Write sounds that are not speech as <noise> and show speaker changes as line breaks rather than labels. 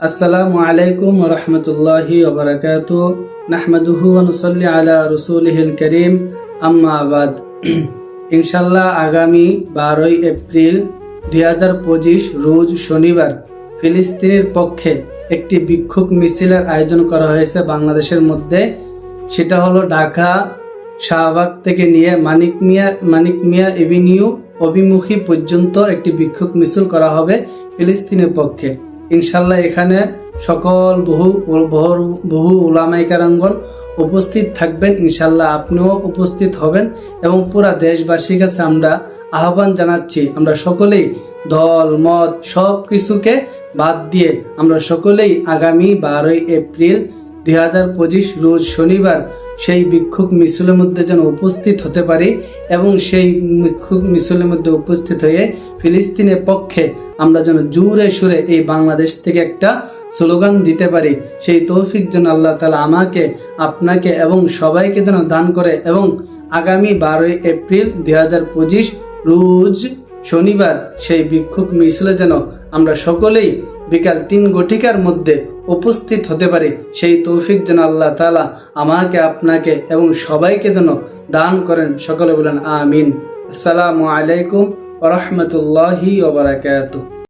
আসসালামু আলাইকুম রহমতুল্লাহি ওবরাকাত নাহমাদুহু অনুসল্লি আলা রসুলহিল করিম। আম্মা আবাদ <clears throat> ইনশাল্লাহ আগামী বারোই এপ্রিল দুই হাজার পঁচিশ, রোজ শনিবার, ফিলিস্তিনের পক্ষে একটি বিক্ষোভ মিছিলের আয়োজন করা হয়েছে বাংলাদেশের মধ্যে। সেটা হলো ঢাকা, শাহবাগ থেকে নিয়ে মানিক মিয়া মানিক মিয়া এভিনিউ অভিমুখী পর্যন্ত একটি বিক্ষোভ মিছিল করা হবে ফিলিস্তিনের পক্ষে। ইনশাল্লাহ এখানে সকল বহু বহু উলামাইকারাঙ্গন উপস্থিত থাকবেন ইনশাল্লাহ আপনিও উপস্থিত হবেন এবং পুরা দেশবাসীর কাছে আমরা আহ্বান জানাচ্ছি। আমরা সকলেই দল মদ সব কিছুকে বাদ দিয়ে আমরা সকলেই আগামী বারোই এপ্রিল দুই হাজার পঁচিশ রোজ শনিবার সেই বিক্ষোভ মিছিলের মধ্যে যেন উপস্থিত হতে পারি এবং সেই বিক্ষোভ মিছিলের মধ্যে উপস্থিত হয়ে ফিলিস্তিনের পক্ষে আমরা যেন জোরে সুরে এই বাংলাদেশ থেকে একটা স্লোগান দিতে পারি। সেই তৌফিক যেন আল্লাহ তালা আমাকে, আপনাকে এবং সবাইকে যেন দান করে এবং আগামী বারোই এপ্রিল দুই হাজার পঁচিশ রোজ শনিবার সেই বিক্ষোভ মিছিলে যেন আমরা সকলেই বিকাল তিন ঘটিকার মধ্যে উপস্থিত হতে পারি। সেই তৌফিক যেন আল্লাহ তালা আমাকে, আপনাকে এবং সবাইকে যেন দান করেন। সকলে বলেন, আমিন। আসসালামু আলাইকুম ওরহমতুল্লাহি ওবরাকাতুহ